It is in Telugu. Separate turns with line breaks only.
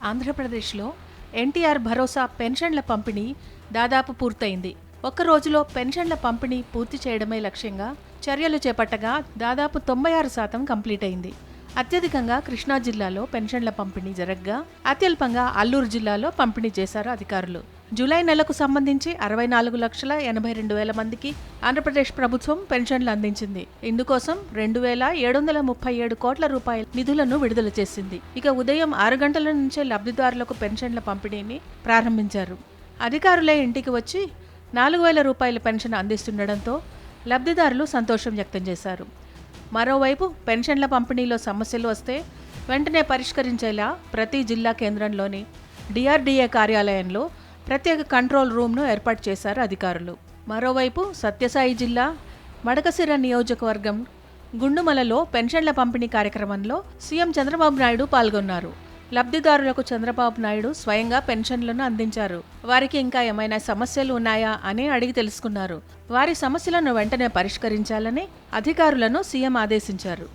ఆంధ్రప్రదేశ్లో ఎన్టీఆర్ భరోసా పెన్షన్ల పంపిణీ దాదాపు పూర్తయింది. ఒక్క రోజులో పెన్షన్ల పంపిణీ పూర్తి చేయడమే లక్ష్యంగా చర్యలు చేపట్టగా దాదాపు తొంభై ఆరు శాతం కంప్లీట్ అయింది అత్యధికంగా కృష్ణా జిల్లాలో పెన్షన్ల పంపిణీ జరగగా అత్యల్పంగా అల్లూరు జిల్లాలో పంపిణీ చేశారు అధికారులు. జూలై నెలకు సంబంధించి అరవై నాలుగు లక్షల ఎనభై రెండు వేల మందికి ఆంధ్రప్రదేశ్ ప్రభుత్వం పెన్షన్లు అందించింది. ఇందుకోసం రెండు వేల ఏడు వందల ముప్పై ఏడు కోట్ల రూపాయల నిధులను విడుదల చేసింది. ఇక ఉదయం ఆరు గంటల నుంచే లబ్ధిదారులకు పెన్షన్ల పంపిణీని ప్రారంభించారు. అధికారులే ఇంటికి వచ్చి నాలుగు వేల రూపాయల పెన్షన్ అందిస్తుండడంతో లబ్ధిదారులు సంతోషం వ్యక్తం చేశారు. మరోవైపు పెన్షన్ల పంపిణీలో సమస్యలు వస్తే వెంటనే పరిష్కరించేలా ప్రతి జిల్లా కేంద్రంలోని డిఆర్డీఏ కార్యాలయంలో ప్రత్యేక కంట్రోల్ రూమ్ను ఏర్పాటు చేశారు అధికారులు. మరోవైపు సత్యసాయి జిల్లా మడకసిర నియోజకవర్గం గుండుమలలో పెన్షన్ల పంపిణీ కార్యక్రమంలో సీఎం చంద్రబాబు నాయుడు పాల్గొన్నారు. లబ్ధిదారులకు చంద్రబాబు నాయుడు స్వయంగా పెన్షన్లను అందించారు. వారికి ఇంకా ఏమైనా సమస్యలు ఉన్నాయా అని అడిగి తెలుసుకున్నారు. వారి సమస్యలను వెంటనే పరిష్కరించాలని అధికారులను సీఎం ఆదేశించారు.